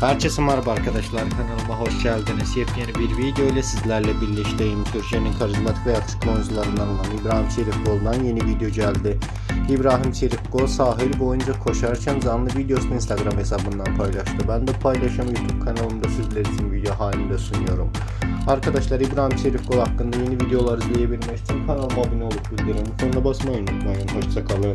Herkese merhaba arkadaşlar kanalıma hoş geldiniz. Yepyeni bir video ile sizlerle birlikteyim. Türkiye'nin karizmatik ve yakışıklı oyuncularından olan İbrahim Çelikkol'dan yeni video geldi. İbrahim Çelikkol sahil boyunca koşarken canlı videosunu Instagram hesabından paylaştı. Ben de paylaşım YouTube kanalımda sizler için video halinde sunuyorum. Arkadaşlar İbrahim Çelikkol hakkında yeni videolar izleyebilmek için kanalıma abone olup bildirim butonuna basmayı unutmayın. Hoşçakalın.